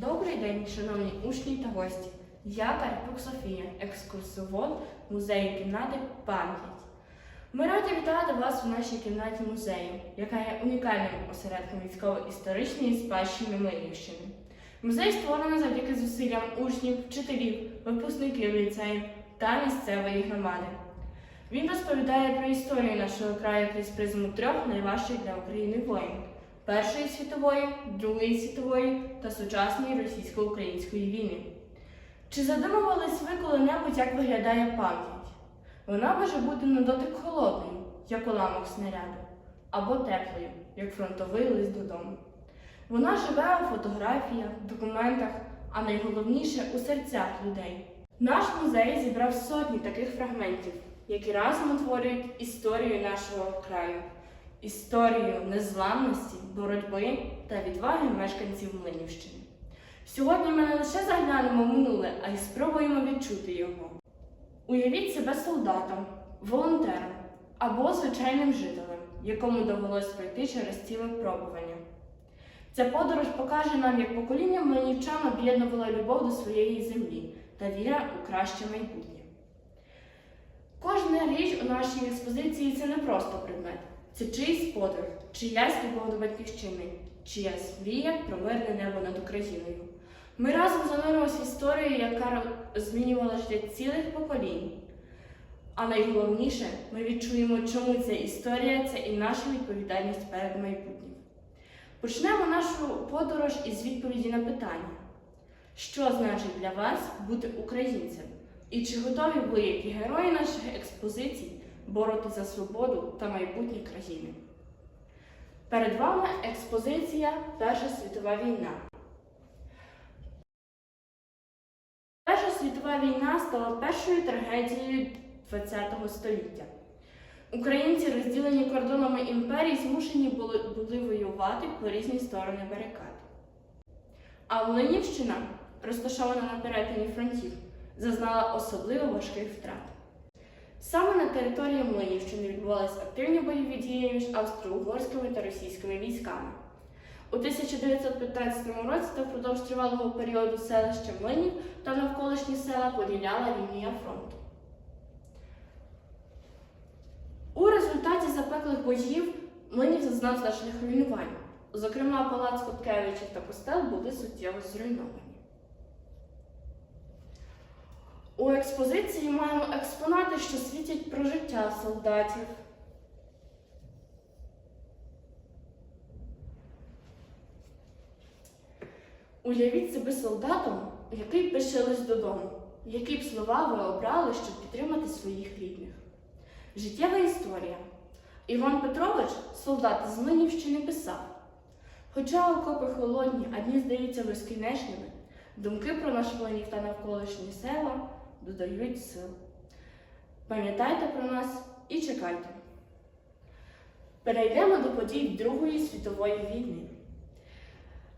Добрий день, шановні учні та гості. Я Карпюк Софія, екскурсовод музею кімнати Пам'ять. Ми раді вітати вас у нашій кімнаті музею, яка є унікальним осередком військово-історичної спадщини Млинівщини. Музей створений завдяки зусиллям учнів, вчителів, випускників ліцеїв та місцевої громади. Він розповідає про історію нашого краю крізь призму трьох найважчих для України воїн Першої світової, Другої світової та сучасної російсько-української війни. Чи задумувались ви коли-небудь, як виглядає пам'ять? Вона може бути на дотик холодною, як уламок снаряду, або теплою, як фронтовий лист додому. Вона живе у фотографіях, документах, а найголовніше у серцях людей. Наш музей зібрав сотні таких фрагментів, які разом утворюють історію нашого краю, історію незламності, боротьби та відваги мешканців Млинівщини. Сьогодні ми не лише заглянемо в минуле, а й спробуємо відчути його. Уявіть себе солдатом, волонтером або звичайним жителем, якому довелось пройти через ці випробування. Ця подорож покаже нам, як покоління млинівчан об'єднувало любов до своєї землі та віра у краще майбутнє. Кожна річ у нашій експозиції це не просто предмет, це чийсь подвиг, чиясь любов до батьківщини, чиясь мрія про мирне небо над Україною. Ми разом зануримося в історію, яка змінювала життя цілих поколінь. А найголовніше, ми відчуємо, чому ця історія це і наша відповідальність перед майбутнім. Почнемо нашу подорож із відповіді на питання: що значить для вас бути українцем? І чи готові ви, як і герої наших експозицій, боротися за свободу та майбутнє країни? Перед вами експозиція Перша світова війна. Перша світова війна стала першою трагедією ХХ століття. Українці, розділені кордонами імперії, змушені були, були воювати по різні сторони барикад. А Млинівщина, розташована на перетині фронтів, зазнала особливо важких втрат. Саме на території Млинівщини відбувалися активні бойові дії між австро-угорськими та російськими військами. У 1915 році та впродовж тривалого періоду селища Млинів та навколишні села поділяла лінія фронту. У результаті запеклих боїв Млинів зазнав значних руйнувань. Зокрема, палац Хоткевичів та костел були суттєво зруйновані. У експозиції маємо експонати, що свідчать про життя солдатів. Уявіть себе солдатом, який пише лист додому, які б слова ви обрали, щоб підтримати своїх рідних. Життєва історія. Іван Петрович, солдат з Млинівщини, писав: Хоча окопи холодні, а дні здаються безкінечними, думки про наш Млинів та навколишні села додають сил. Пам'ятайте про нас і чекайте. Перейдемо до подій Другої світової війни.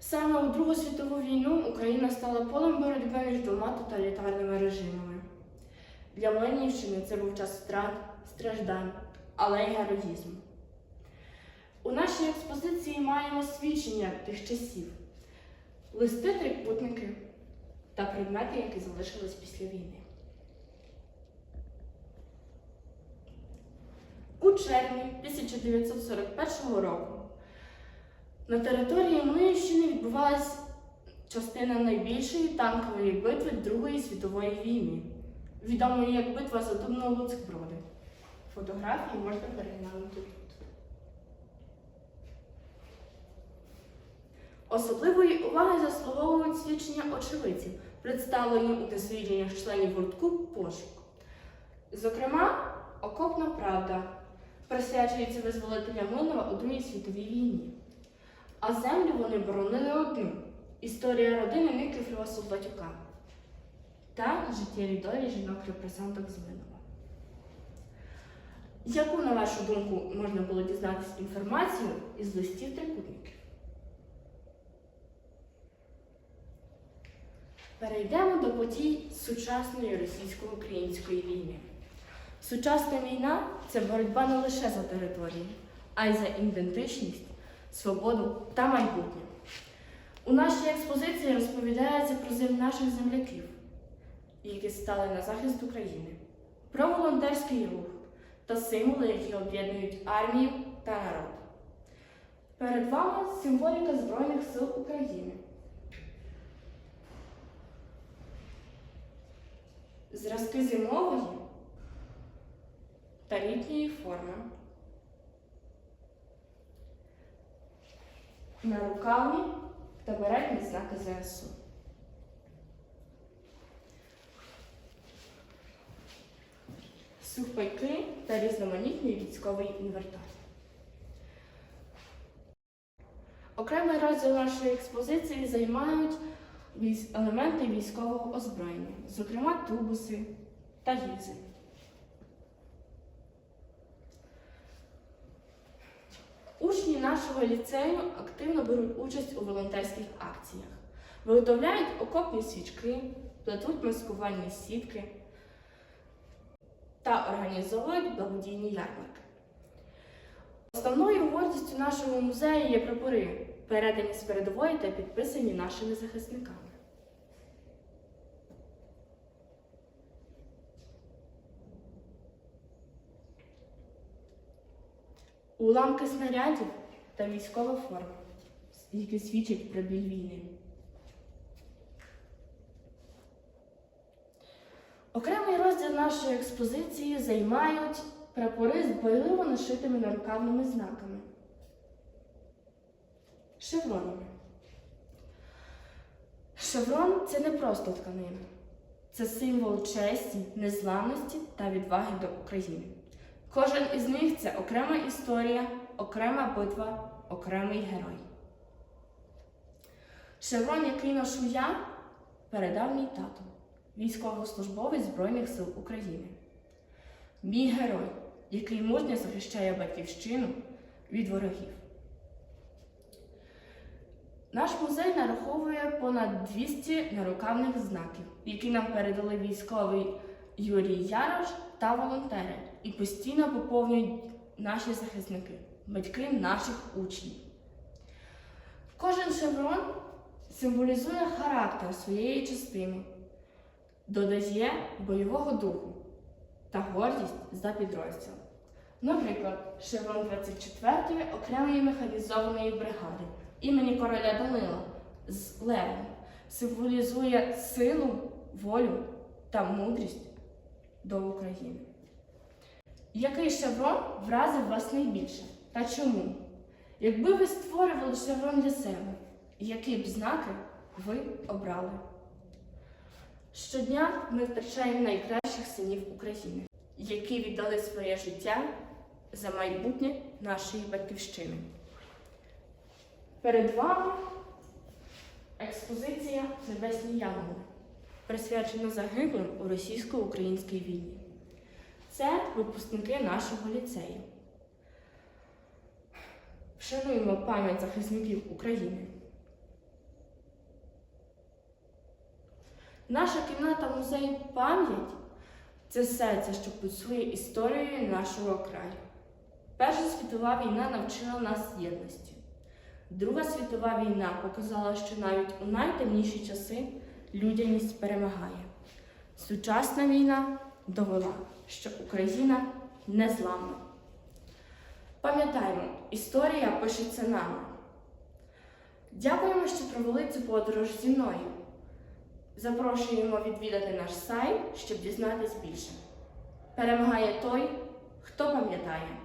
Саме у Другу світову війну Україна стала полем боротьби між двома тоталітарними режимами. Для Млинівщини це був час втрат, страждань, але й героїзму. У нашій експозиції маємо свідчення тих часів, листи трикутники та предмети, які залишились після війни. У червні 1941 року на території Млинівщини відбувалася частина найбільшої танкової битви Другої світової війни, відомої як битва за Дубно-Луцьк-Броди. Фотографії можна переглянути тут. Особливої уваги заслуговують свідчення очевидців, представлені у дослідженнях членів гуртку пошук. Зокрема, Окопна правда присвячується визволителям Млинова у Другій світовій війні. А землю вони боронили одну історія родини Никифрова Солдатюка та життєві долі жінок-репресанток з Млинова. Яку, на вашу думку, можна було дізнатися інформацію із листів трикутників? Перейдемо до подій сучасної російсько-української війни. Сучасна війна це боротьба не лише за території, а й за ідентичність, свободу та майбутнє. У нашій експозиції розповідається про наших земляків, які стали на захист України, про волонтерський рух та символи, які об'єднують армію та народ. Перед вами символіка Збройних сил України. Зразки зимової та літньої форми. На Нарукавні та беретні знаки ЗСУ. Сухпайки та різноманітний військовий інвентар. Окремий розділ нашої експозиції займають елементи військового озброєння, зокрема тубуси та гільзи. Учні нашого ліцею активно беруть участь у волонтерських акціях, виготовляють окопні свічки, плетуть маскувальні сітки та організовують благодійні ярмарки. Основною гордістю нашого музею є прапори, передані з передової та підписані нашими захисниками. Уламки снарядів та військова форма, які свідчать про біль війни. Окремий розділ нашої експозиції займають прапори з дбайливо нашитими нарукавними знаками. Шевронами. Шеврон це не просто тканина. Це символ честі, незламності та відваги до України. Кожен із них це окрема історія, окрема битва, окремий герой. Шеврон, який ношу передав мій тато, військовослужбовець Збройних сил України. Мій герой, який мужньо захищає батьківщину від ворогів. Наш музей нараховує понад 200 нарукавних знаків, які нам передали військовий Юрій Ярош та волонтери, і постійно поповнюють наші захисники, батьки наших учнів. Кожен шеврон символізує характер своєї частини, додає бойового духу та гордість за підрозділ. Наприклад, шеврон 24-ї окремої механізованої бригади імені короля Данила з Левом символізує силу, волю та мудрість до України. Який шеврон вразив вас найбільше? Та чому? Якби ви створювали шеврон для себе, які б знаки ви обрали? Щодня ми втрачаємо найкращих синів України, які віддали своє життя за майбутнє нашої батьківщини. Перед вами експозиція Небесні Янголи, присвячена загиблим у російсько-українській війні. Це випускники нашого ліцею. Вшануємо пам'ять захисників України. Наша кімната музей пам'ять це серце, що пульсує історією нашого краю. Перша світова війна навчила нас єдності. Друга світова війна показала, що навіть у найтемніші часи людяність перемагає. Сучасна війна довела, що Україна не зламна. Пам'ятаємо, історія пишеться нами. Дякуємо, що провели цю подорож зі мною. Запрошуємо відвідати наш сайт, щоб дізнатись більше. Перемагає той, хто пам'ятає.